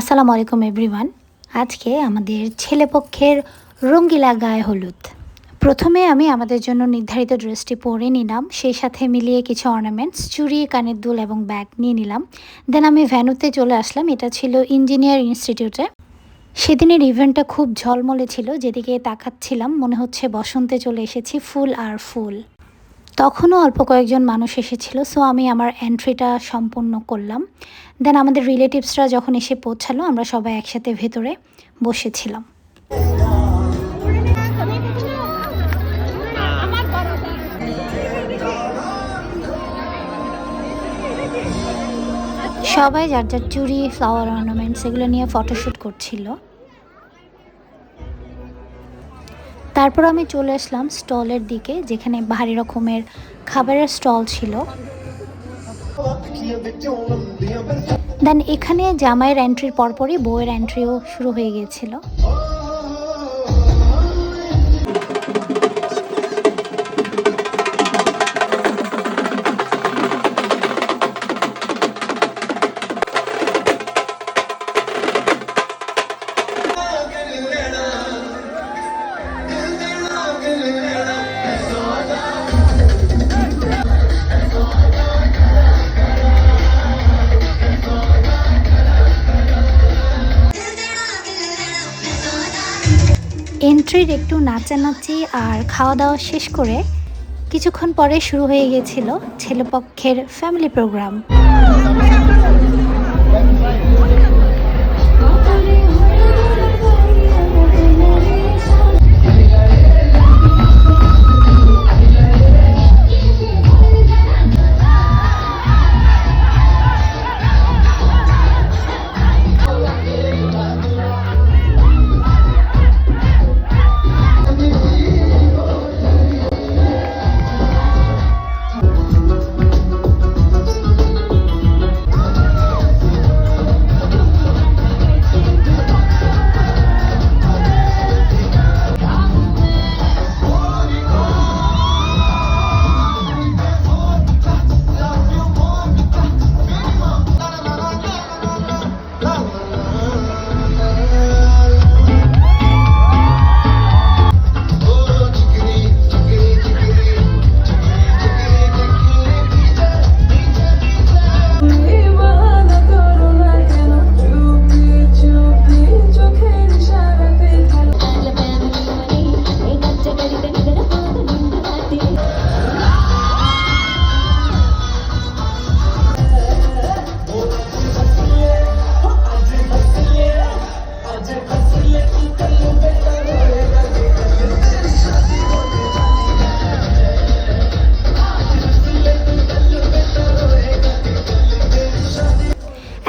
আসসালামু আলাইকুম এভরিওয়ান আজকে আমাদের ছেলেপক্ষের রঙ্গিলা গায়ে হলুদ। প্রথমে আমি আমাদের জন্য নির্ধারিত ড্রেসটি পরে নিলাম। সেই সাথে মিলিয়ে কিছু অর্নামেন্টস চুড়ি, কানের দুল এবং ব্যাগ নিয়ে নিলাম। দেন আমি ভ্যানুতে চলে আসলাম। এটা ছিল ইঞ্জিনিয়ার ইনস্টিটিউটে সেদিনের ইভেন্টটা খুব ঝলমলে ছিল। যেদিকে তাকাচ্ছিলাম, মনে হচ্ছে বসন্তে চলে এসেছি, ফুল আর ফুল। তখনও অল্প কয়েকজন মানুষ এসেছিল সো আমি আমার এন্ট্রিটা সম্পূর্ণ করলাম। দেন আমাদের রিলেটিভসরা যখন এসে পৌঁছালো, আমরা সবাই একসাথে ভেতরে বসেছিলাম। সবাই যার যার চুড়ি ফ্লাওয়ার অর্নামেন্টস এগুলো নিয়ে ফটোশ্যুট করছিল। তারপর আমি চলে আসলাম স্টলের দিকে, যেখানে ভারী রকমের খাবারের স্টল ছিল। দেন এখানে জামাইয়ের এন্ট্রির পরপরই, বউয়ের এন্ট্রিও শুরু হয়ে গিয়েছিল। এন্ট্রির একটু নাচানাচি আর খাওয়া দাওয়া শেষ করে কিছুক্ষণ পরে শুরু হয়ে গিয়েছিল ছেলেপক্ষের ফ্যামিলি প্রোগ্রাম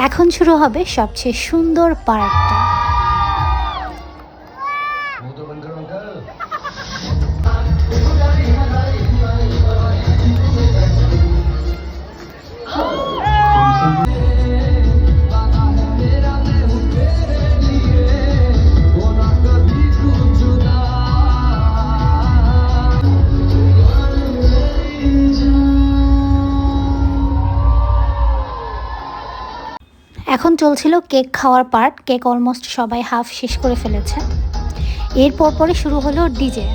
এখন শুরু হবে সবচেয়ে সুন্দর পার্কটা। এখন চলছিল কেক খাওয়ার পার্ট কেক অলমোস্ট সবাই হাফ শেষ করে ফেলেছে। এরপর পরে শুরু হলো ডিজে।